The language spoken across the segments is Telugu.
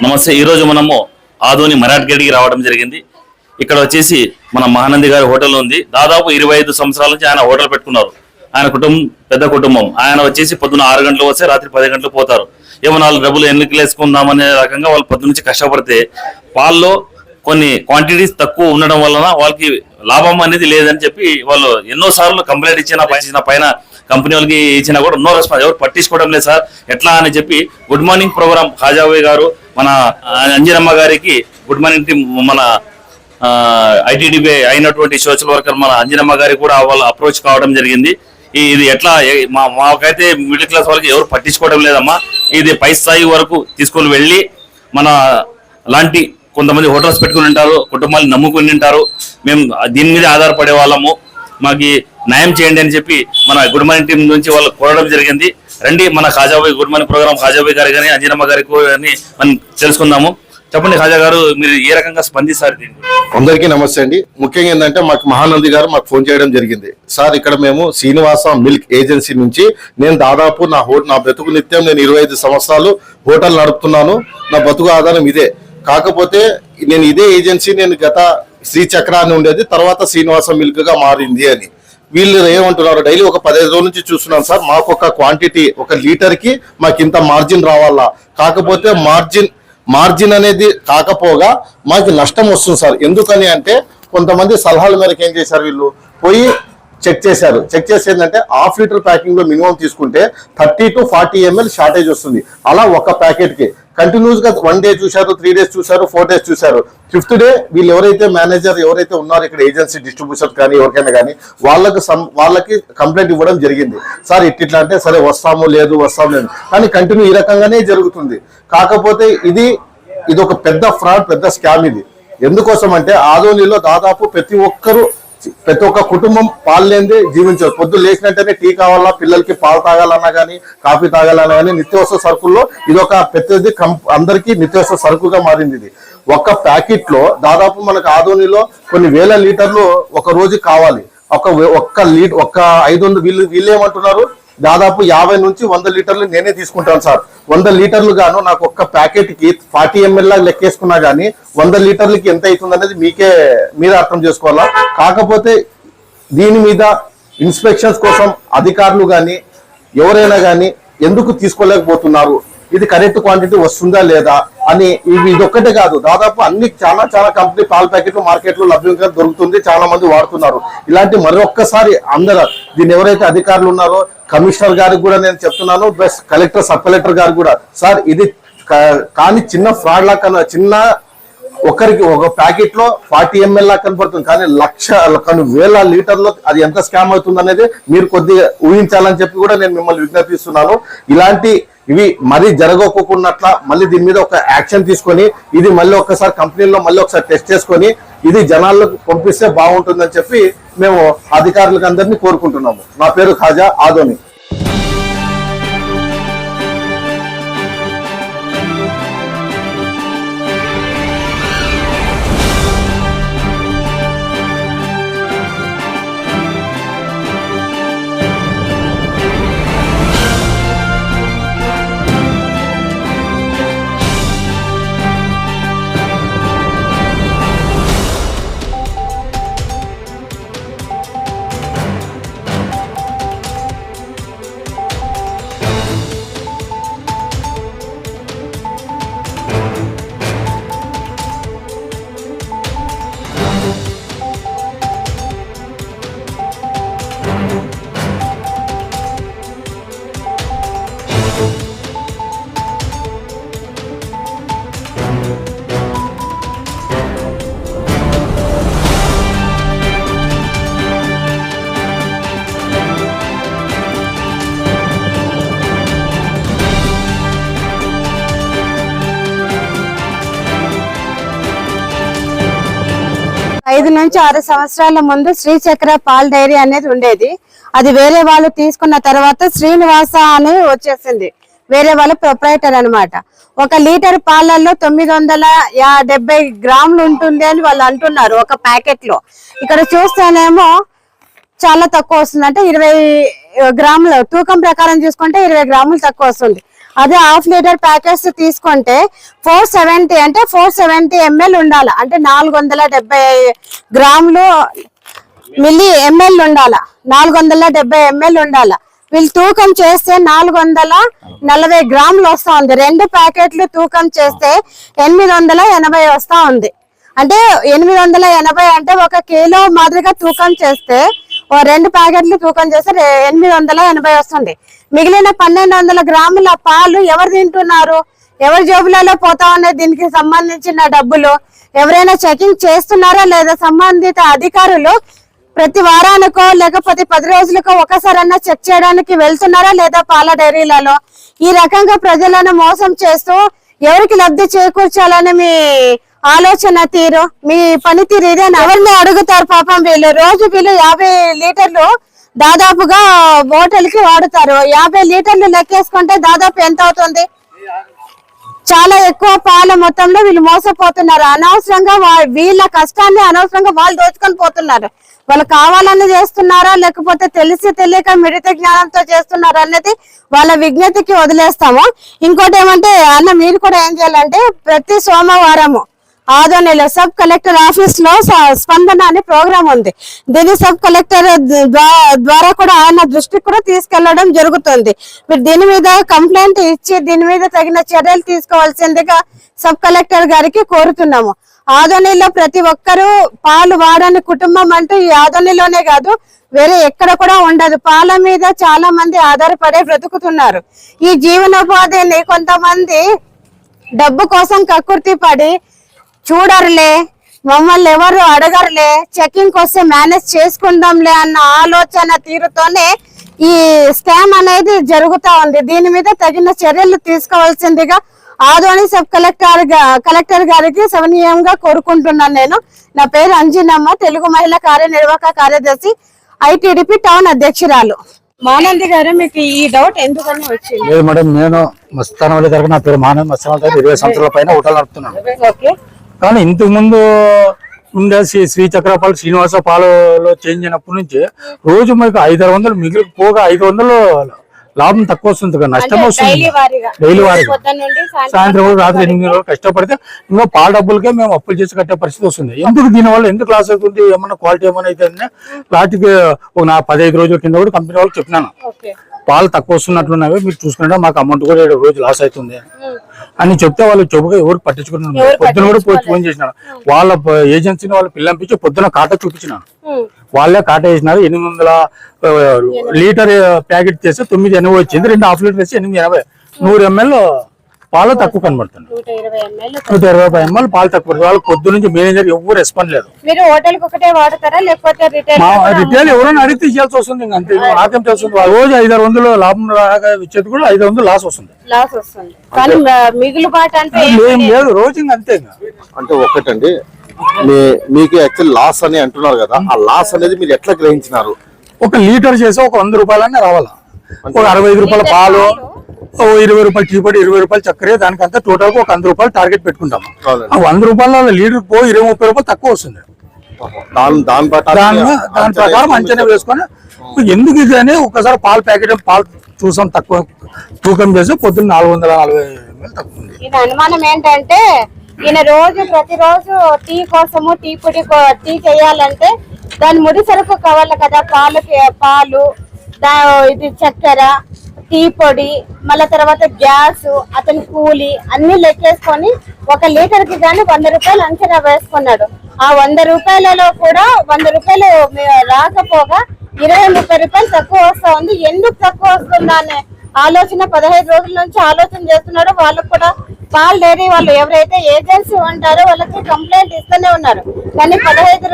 నమస్తే. ఈరోజు మనము ఆదోని మరాఠ్గడికి రావడం జరిగింది. ఇక్కడ వచ్చేసి మన మహానంది గారి హోటల్ ఉంది. దాదాపు ఇరవై ఐదు సంవత్సరాల నుంచి ఆయన హోటల్ పెట్టుకున్నారు. ఆయన కుటుంబం పెద్ద కుటుంబం. ఆయన వచ్చేసి పొద్దున ఆరు గంటలు వస్తే రాత్రి పది గంటలకు పోతారు. ఏమో నాలుగు డబ్బులు ఎన్నికలు వేసుకుందామనే రకంగా వాళ్ళు పొద్దు నుంచి కష్టపడితే పాల్లో కొన్ని క్వాంటిటీస్ తక్కువ ఉండడం వలన వాళ్ళకి లాభం అనేది లేదని చెప్పి వాళ్ళు ఎన్నో సార్లు కంప్లైంట్ ఇచ్చిన ఇచ్చిన పైన కంపెనీ వాళ్ళకి ఇచ్చినా కూడా నో రెస్పాన్స్ ఎవరు పట్టించుకోవడం లేదు సార్. ఎట్లా అని చెప్పి గుడ్ మార్నింగ్ ప్రోగ్రామ్ ఖాజాబాయ్ గారు మన అంజనమ్మ గారికి గుడ్ మార్నింగ్ టీం మన ఐటీడీబీ అయినటువంటి సోషల్ వర్కర్ మన అంజనమ్మ గారికి కూడా వాళ్ళు అప్రోచ్ కావడం జరిగింది. ఇది ఎట్లా మా మాకైతే మిడిల్ క్లాస్ వాళ్ళకి ఎవరు పట్టించుకోవడం లేదమ్మా. ఇది పై స్థాయి వరకు తీసుకొని వెళ్ళి మన లాంటి కొంతమంది హోటల్స్ పెట్టుకుని ఉంటారు కుటుంబాలు నమ్ముకుని ఉంటారు. మేము దీని మీద ఆధారపడే వాళ్ళము. మాకు న్యాయం చేయండి అని చెప్పి మన గుడ్ మార్నింగ్ టీం నుంచి వాళ్ళు కోరడం జరిగింది. రండి మన Khajabhai good morning program Khajabhai గారు కానీ అంజనమ్మ గారి కానీ మనం తెలుసుకుందాము. చెప్పండి ఖాజా గారు మీరు ఏ రకంగా స్పందిస్తారు దీని అందరికీ నమస్తే అండి. ముఖ్యంగా ఏంటంటే మాకు మహానంది గారు మాకు ఫోన్ చేయడం జరిగింది. సార్ ఇక్కడ మేము శ్రీనివాస మిల్క్ ఏజెన్సీ నుంచి నేను దాదాపు నా హో నా బ్రతుకు నిత్యం నేను ఇరవై ఐదు సంవత్సరాలు హోటల్ నడుపుతున్నాను. నా బతుకు ఆధారం ఇదే. కాకపోతే నేను ఇదే ఏజెన్సీ నేను గత శ్రీ చక్ర అని ఉండేది తర్వాత శ్రీనివాస మిల్క్గా మారింది అని. వీళ్ళు ఏమంటున్నారు? డైలీ ఒక పదిహేను రోజుల నుంచి చూస్తున్నాం సార్ మాకు ఒక క్వాంటిటీ ఒక లీటర్కి మాకు ఇంత మార్జిన్ రావాలా? కాకపోతే మార్జిన్ మార్జిన్ అనేది కాకపోగా మాకు నష్టం వస్తుంది సార్. ఎందుకని అంటే కొంతమంది సలహాల మేరకు ఏం చేశారు వీళ్ళు? పోయి చెక్ చేశారు. చెక్ చేసి ఏంటంటే హాఫ్ లీటర్ ప్యాకింగ్లో మినిమం తీసుకుంటే thirty to forty ML shortage వస్తుంది. అలా ఒక ప్యాకెట్కి. కంటిన్యూస్గా వన్ డే చూశారు త్రీ డేస్ చూశారు ఫోర్ డేస్ చూశారు. ఫిఫ్త్ డే వీళ్ళు ఎవరైతే మేనేజర్ ఎవరైతే ఉన్నారో ఇక్కడ ఏజెన్సీ డిస్ట్రిబ్యూషన్ కానీ ఎవరికైనా కానీ వాళ్ళకి వాళ్ళకి కంప్లైంట్ ఇవ్వడం జరిగింది. సార్ ఇట్లా అంటే సరే వస్తాము లేదు వస్తాము లేదు. కానీ కంటిన్యూ ఈ రకంగానే జరుగుతుంది. కాకపోతే ఇది ఇది ఒక పెద్ద ఫ్రాడ్ పెద్ద స్కామ్ ఇది. ఎందుకోసం అంటే ఆదోనిలో దాదాపు ప్రతి ఒక్కరు ప్రతి ఒక్క కుటుంబం పాలు లేనిదే జీవించరు పొద్దు లేచినట్టనే టీ కావాలా పిల్లలకి పాలు తాగాలన్నా కానీ కాఫీ తాగాలన్నా కానీ నిత్యావసర సరుకుల్లో ఇది ఒక పెద్దది అందరికీ నిత్యావసర సరుకుగా మారింది ఇది. ఒక్క ప్యాకెట్లో దాదాపు మనకు ఆదోనిలో కొన్ని వేల లీటర్లు ఒక రోజు కావాలి. ఒక ఒక్క లీటర్ ఒక్క ఐదు వందలు వీళ్ళు వీళ్ళు ఏమంటున్నారు? దాదాపు యాభై నుంచి వంద లీటర్లు నేనే తీసుకుంటాను సార్. వంద లీటర్లు గాను నాకు ఒక్క ప్యాకెట్కి ఫార్టీ ఎంఎల్ లా లెక్కేసుకున్నా గానీ వంద లీటర్లకి ఎంత అవుతుంది అనేది మీకే మీరే అర్థం చేసుకోవాలా? కాకపోతే దీని మీద ఇన్స్పెక్షన్స్ కోసం అధికారులు కానీ ఎవరైనా కానీ ఎందుకు తీసుకోలేకపోతున్నారు? ఇది కరెక్ట్ క్వాంటిటీ వస్తుందా లేదా? అని ఇవి ఇదొక్కటే కాదు. దాదాపు అన్ని చాలా చాలా కంపెనీ పాల ప్యాకెట్లు మార్కెట్లో లభ్యంగా దొరుకుతుంది. చాలా మంది వాడుతున్నారు. ఇలాంటి మరొక్కసారి అందరూ దీన్ని ఎవరైతే అధికారులు ఉన్నారో కమిషనర్ గారికి కూడా నేను చెప్తున్నాను ప్లస్ కలెక్టర్ సబ్ కలెక్టర్ గారు కూడా. సార్ ఇది కా- కానీ చిన్న ఫ్రాడ్ లా కన్నా చిన్న ఒకరికి ఒక ప్యాకెట్లో ఫార్టీ ఎంఎల్ లా కనపడుతుంది. కానీ లక్ష కానీ వేల లీటర్లో అది ఎంత స్కామ్ అవుతుంది అనేది మీరు కొద్దిగా ఊహించాలని చెప్పి కూడా నేను మిమ్మల్ని విజ్ఞప్తిస్తున్నాను. ఇలాంటి ఇవి మరీ జరగకోకున్నట్ల మళ్ళీ దీని మీద ఒక యాక్షన్ తీసుకొని ఇది మళ్ళీ ఒకసారి కంపెనీలో మళ్ళీ ఒకసారి టెస్ట్ చేసుకొని ఇది జనాలకు పంపిస్తే బాగుంటుందని చెప్పి మేము అధికారులకు అందరినీ కోరుకుంటున్నాము. నా పేరు ఖాజా ఆదోని. ఐదు నుంచి ఆరు సంవత్సరాల ముందు శ్రీచక్ర పాల్ డైరీ అనేది ఉండేది. అది వేరే వాళ్ళు తీసుకున్న తర్వాత శ్రీనివాస అని వచ్చేసింది. వేరే వాళ్ళు ప్రొపరేటర్ అన్నమాట. ఒక లీటర్ పాలల్లో తొమ్మిది వందల డెబ్బై గ్రాములు ఉంటుంది అని వాళ్ళు అంటున్నారు ఒక ప్యాకెట్లో ఇక్కడ చూస్తేనేమో చాలా తక్కువ వస్తుంది. అంటే ఇరవై గ్రాములు తూకం ప్రకారం చూసుకుంటే ఇరవై గ్రాములు తక్కువ వస్తుంది. అదే హాఫ్ లీటర్ ప్యాకెట్స్ తీసుకుంటే ఫోర్ సెవెంటీ అంటే ఫోర్ సెవెంటీ ఎంఎల్ ఉండాలి. అంటే నాలుగు వందల డెబ్బై గ్రాములు మిల్లీ ఎంఎల్ ఉండాల. నాలుగు వందల డెబ్బై ఎంఎల్ ఉండాల. వీళ్ళు తూకం చేస్తే నాలుగు వందల నలభై గ్రాములు వస్తా ఉంది. రెండు ప్యాకెట్లు తూకం చేస్తే ఎనిమిది వందల ఎనభై వస్తా ఉంది. అంటే ఎనిమిది వందల ఎనభై అంటే ఒక కిలో మాదిరిగా తూకం చేస్తే ఓ రెండు ప్యాకెట్లు తూకం చేస్తే ఎనిమిది వందల ఎనభై వస్తుంది. మిగిలిన పన్నెండు వందల గ్రాముల పాలు ఎవరు తింటున్నారు? ఎవరి జేబులలో పోతా ఉన్నాయి దీనికి సంబంధించిన డబ్బులు? ఎవరైనా చెకింగ్ చేస్తున్నారా లేదా? సంబంధిత అధికారులు ప్రతి వారానికో లేకపోతే పది రోజులకో ఒకసారన్నా చెక్ చేయడానికి వెళ్తున్నారా లేదా పాల డైరీలలో? ఈ రకంగా ప్రజలను మోసం చేస్తూ ఎవరికి లబ్ధి చేకూర్చాలని మీ ఆలోచన తీరు మీ పనితీరు ఇదేనా ఎవరిని అడుగుతారు పాపం వీళ్ళు. రోజు వీళ్ళు యాభై లీటర్లు దాదాపుగా హోటల్కి వాడుతారు. యాభై లీటర్లు లెక్కేసుకుంటే దాదాపు ఎంత అవుతుంది? చాలా ఎక్కువ పాల మొత్తంలో వీళ్ళు మోసపోతున్నారు. అనవసరంగా వీళ్ళ కష్టాన్ని అనవసరంగా వాళ్ళు దోచుకొని పోతున్నారు. వాళ్ళు కావాలని చేస్తున్నారా లేకపోతే తెలిసి తెలియక మిడిత జ్ఞానంతో చేస్తున్నారా అనేది వాళ్ళ విజ్ఞతకి వదిలేస్తాము. ఇంకోటి ఏమంటే అన్న మీరు కూడా ఏం చేయాలంటే ప్రతి సోమవారము ఆదోనిలో సబ్ కలెక్టర్ ఆఫీస్లో స్పందన అనే ప్రోగ్రామ్ ఉంది. దీన్ని సబ్ కలెక్టర్ ద్వారా కూడా ఆయన దృష్టికి కూడా తీసుకెళ్ళడం జరుగుతుంది. మీరు దీని మీద కంప్లైంట్ ఇచ్చి దీని మీద తగిన చర్యలు తీసుకోవాల్సిందిగా సబ్ కలెక్టర్ గారికి కోరుతున్నాము. ఆదోనిలో ప్రతి ఒక్కరూ పాలు వాడని కుటుంబం అంటూ ఈ ఆదోనిలోనే కాదు వేరే ఎక్కడ కూడా ఉండదు. పాల మీద చాలా మంది ఆధారపడే బ్రతుకుతున్నారు. ఈ జీవనోపాధిని కొంతమంది డబ్బు కోసం కక్కుర్తి పడి చూడరులే. మమ్మల్ని ఎవరు అడగరులే. చెకింగ్ వస్తే మేనేజ్ చేసుకుందాంలే అన్న ఆలోచన తీరుతోనే ఈ స్కామ్ అనేది జరుగుతా ఉంది. దీని మీద తగిన చర్యలు తీసుకోవాల్సిందిగా ఆదోని సబ్ కలెక్టర్ కలెక్టర్ గారికి సమనీయంగా కోరుకుంటున్నాను నేను. నా పేరు అంజినమ్మ తెలుగు మహిళా కార్యనిర్వాహక కార్యదర్శి ఐటీడీపీ టౌన్ అధ్యక్షురాలు. మానంది గారు మీకు ఈ డౌట్ ఎందుకని వచ్చింది? లేదు మేడం నేను మస్తాన్ వల్లి తరగతి నా పేరు మానవ్ మస్తాన్ వల్లి ఇరవై సంవత్సరాల పైన హోటల్ నడుపుతున్నాను. ఓకే. కానీ ఇంతకు ముందు ఉండే శ్రీ శ్రీ చక్రపాల్ శ్రీనివాస పాలలో చేంజ్ అయినప్పటి నుంచి రోజు మీకు ఐదు ఆరు వందలు మిగిలి పోగా ఐదు వందలు లాభం తక్కువ వస్తుంది కదా నష్టం వస్తుంది. డైలీ వారీగా. సాయంత్రం వరకు రాత్రి ఎనిమిది వరకు కష్టపడితే ఇంకా పాల డబ్బులకే మేము అప్పులు చేసి కట్టే పరిస్థితి వస్తుంది. ఎందుకు దీనివల్ల ఎందుకు లాస్ అవుతుంది? ఏమన్నా క్వాలిటీ ఏమైనా అయితే ఒక నా పదహైదు రోజుల కింద కూడా కంపెనీ వాళ్ళకి చెప్పినాను. పాలు తక్కువ వస్తున్నట్లున్నవి మీరు చూసుకుంటే మాకు అమౌంట్ కూడా ఏడు రోజు లాస్ అవుతుంది. అని చెప్తే వాళ్ళు చెబుగా ఎవరు పట్టించుకున్నారు పొద్దున కూడా పోయి ఫోన్ చేసినాడు వాళ్ళ ఏజెన్సీని వాళ్ళు పిల్లంపించి పొద్దున కాటా చూపించినాను ఉమ్. వాళ్ళే కాటా వేసినారు. ఎనిమిది వందల లీటర్ ప్యాకెట్ చేస్తే తొమ్మిది ఎనభై వచ్చింది. రెండు హాఫ్ లీటర్ వేసి ఎనిమిది ఎనభై. నూరు ఎంఎల్ పాలు తక్కువ కనబడుతుంది. నూట ఇరవై ఎంఎల్ పాలు తక్కువ వాళ్ళు పొద్దు నుంచి మేనేజర్ ఎవరు రెస్పాండ్ లేదు. మీరు హోటల్కి ఒకటే వాడతారా? లేకపోతే రిటైల్ ఎవరైనా అడిగితే ఇచ్చాల్సి వస్తుంది ఇంక అంతే. నాకేం తెలుస్తుంది వాళ్ళు రోజు ఐదు ఆరు వందలు లాభం రాగా ఇచ్చేది కూడా ఐదు వందలు లాస్ వస్తుంది. లాస్ వస్తుంది. కానీ అంటే ఏం లేదు. రోజు ఇంక అంతే అంటే ఒకటండి. మీ మీకు యాక్చువల్ లాస్ అని అంటున్నారు కదా. ఆ లాస్ అనేది మీరు ఎట్లా గ్రహించినారు? ఒక లీటర్ చేసి ఒక వంద రూపాయలనే రావాలా? ఒక అరవై ఐదు రూపాయల పాలు ఓ ఇరవై రూపాయలు టీ పొడి ఇరవై రూపాయలు చక్కెర దానికంతా టోటల్ ఒక వంద రూపాయలు టార్గెట్ పెట్టుకుంటాము. అవునండి. ఆ వంద రూపాయల లీటర్ పో ఇరవై ముప్పై రూపాయలు తక్కువ వస్తుంది. దాని దాని ప్రకారం దాని దాని ప్రకారం అంచనా వేసుకొని ఎందుకు ఇది అని ఒకసారి పాలు ప్యాకెట్ పాలు చూసాం తక్కువ తూకం చేసి పొద్దున్న నాలుగు వందల నలభై ఈయన అనుమానం ఏంటంటే ఈయన రోజు ప్రతిరోజు టీ కోసము టీ పొడి కో- టీ చేయాలంటే దాని ముడి సరుకు కావాలి కదా పాలు పాలు ఇది చక్కెర టీ పొడి మళ్ళా తర్వాత గ్యాస్ అతని కూలి అన్ని లెక్కేసుకొని ఒక లీటర్కి గానీ వంద రూపాయలు అంచనా వేసుకున్నాడు. ఆ వంద రూపాయలలో కూడా వంద రూపాయలు రాకపోగా ఇరవై ముప్పై రూపాయలు తక్కువ వస్తా ఉంది. ఎందుకు తక్కువ వస్తుందా అనే ఆలోచన పదహైదు రోజుల నుంచి ఆలోచన చేస్తున్నాడు వాళ్ళకు కూడా పాల్ డైరీ వాళ్ళు ఎవరైతే ఏజెన్సీ ఉంటారో వాళ్ళకి కంప్లైంట్ ఇస్తూనే ఉన్నారు. కానీ పదహైదు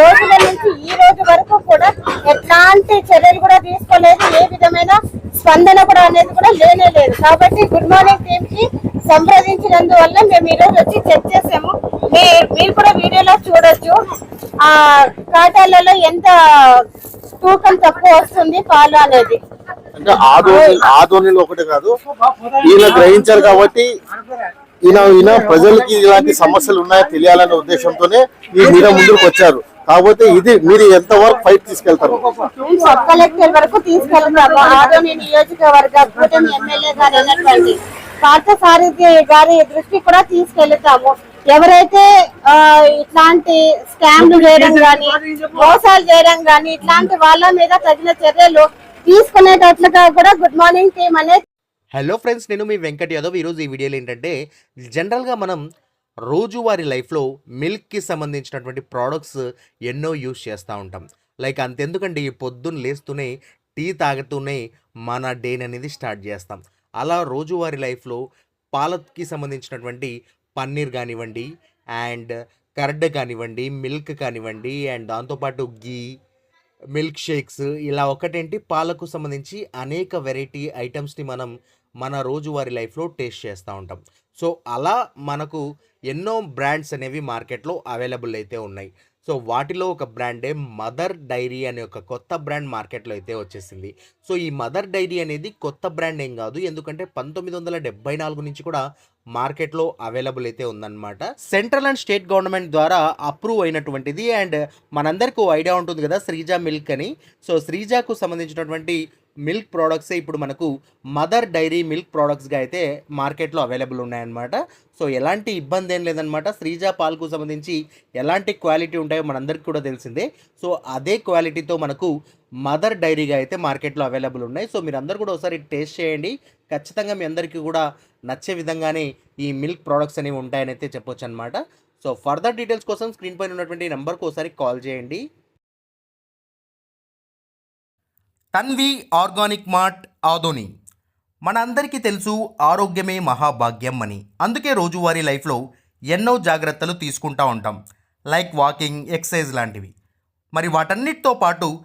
రోజుల నుంచి ఈ రోజు వరకు కూడా ఎట్లాంటి చర్యలు కూడా తీసుకోలేదు. ఏ విధమైన స్పందన కూడా అనేది కూడా లేనే లేదు. కాబట్టి గుడ్ మార్నింగ్ టీమ్కి సంప్రదించినందువల్ల మేము ఈ రోజు వచ్చి చెక్ చేసాము. మీ- మీరు కూడా వీడియోలో చూడొచ్చు. ఆ కాటాలలో ఎంత తూకం తక్కువ వస్తుంది పాలు అనేది. అంటే ఆధోని ఆదోనిలో ఒకటే కాదు. ఈయన గ్రహించారు కాబట్టి ఈయన ఈయన ప్రజలకి ఇలాంటి సమస్యలు ఉన్నాయో తెలియాలనే ఉద్దేశంతోనే ఈ మీద ముందుకు వచ్చారు. కాకపోతే ఇది మీరు ఎంత వరకు ఫైట్ తీసుకెళ్తారు? సబ్ కలెక్టర్ వరకు తీసుకెళ్తాము ఆదోని నియోజకవర్గ కూటమి ఎమ్మెల్యే గారు అయినటువంటి పార్థసారథి గారి దృష్టి కూడా తీసుకెళ్తాము. ఎవరైతే ఇట్లాంటి స్కామ్లు చేయడం గానీ మోసాలు చేయడం గానీ ఇట్లాంటి వాళ్ళ మీద తగిన చర్యలు తీసుకునేటట్లుగా కూడా గుడ్ మార్నింగ్ టీమ్ అనేది హలో ఫ్రెండ్స్ నేను మీ వెంకట్ యాదవ్. ఈరోజు ఈ వీడియోలో ఏంటంటే జనరల్గా మనం రోజువారీ లైఫ్లో మిల్క్కి సంబంధించినటువంటి ప్రోడక్ట్స్ ఎన్నో యూస్ చేస్తూ ఉంటాం. లైక్ అంతెందుకండి పొద్దున్న లేస్తూనే టీ తాగుతూనే మన డేని అనేది స్టార్ట్ చేస్తాం. అలా రోజువారీ లైఫ్లో పాలకి సంబంధించినటువంటి పన్నీర్ కానివ్వండి అండ్ కర్డ్ కానివ్వండి మిల్క్ కానివ్వండి అండ్ దాంతోపాటు గీ మిల్క్ షేక్స్ ఇలా ఒకటేంటి? పాలకు సంబంధించి అనేక వెరైటీ ఐటమ్స్ని మనం మన రోజువారీ లైఫ్లో టేస్ట్ చేస్తూ ఉంటాం. సో అలా మనకు ఎన్నో బ్రాండ్స్ అనేవి మార్కెట్లో అవైలబుల్ అయితే ఉన్నాయి. సో వాటిలో ఒక బ్రాండే మదర్ డైరీ అనే ఒక కొత్త బ్రాండ్ మార్కెట్లో అయితే వచ్చేసింది. సో ఈ మదర్ డైరీ అనేది కొత్త బ్రాండ్ ఏం కాదు. ఎందుకంటే పంతొమ్మిది వందల డెబ్బై నాలుగు నుంచి కూడా మార్కెట్లో అవైలబుల్ అయితే ఉందన్నమాట. సెంట్రల్ అండ్ స్టేట్ గవర్నమెంట్ ద్వారా అప్రూవ్ అయినటువంటిది అండ్ మనందరికీ ఐడియా ఉంటుంది కదా శ్రీజా మిల్క్ అని. సో శ్రీజాకు సంబంధించినటువంటి మిల్క్ ప్రోడక్ట్స్ ఇప్పుడు మనకు మదర్ డైరీ మిల్క్ ప్రోడక్ట్స్గా అయితే మార్కెట్లో అవైలబుల్ ఉన్నాయన్నమాట. సో ఎలాంటి ఇబ్బంది ఏం లేదనమాట శ్రీజా పాలకు సంబంధించి ఎలాంటి క్వాలిటీ ఉంటాయో మనందరికీ కూడా తెలిసిందే. సో అదే క్వాలిటీతో మనకు మదర్ డైరీగా అయితే మార్కెట్లో అవైలబుల్ ఉన్నాయి. సో మీరు అందరు కూడా ఒకసారి టేస్ట్ చేయండి. ఖచ్చితంగా మీ అందరికీ కూడా నచ్చే విధంగానే ఈ మిల్క్ ప్రోడక్ట్స్ అనేవి ఉంటాయని అయితే చెప్పొచ్చు అనమాట సో ఫర్దర్ డీటెయిల్స్ కోసం స్క్రీన్ పైన ఉన్నటువంటి నెంబర్కి ఒకసారి కాల్ చేయండి. Tanvi organic mart Adoni. మన అందరికీ తెలుసు ఆరోగ్యమే మహాభాగ్యం అని. అందుకే రోజువారీ లైఫ్లో ఎన్నో జాగ్రత్తలు తీసుకుంటా ఉంటాం. లైక్ వాకింగ్ ఎక్సర్సైజ్ లాంటివి. మరి వాటన్నిటితో పాటు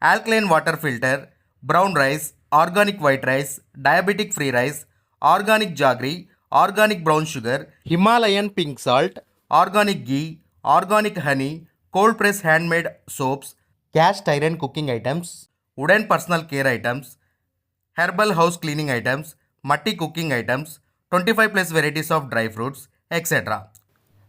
alkaline water filter, brown rice, organic white rice, diabetic free rice, organic jaggery, organic brown sugar, Himalayan pink salt, organic ghee, organic honey, cold press handmade soaps, cast iron cooking items, wooden personal care items, herbal house cleaning items, matti cooking items, 25 plus varieties of dry fruits, etc.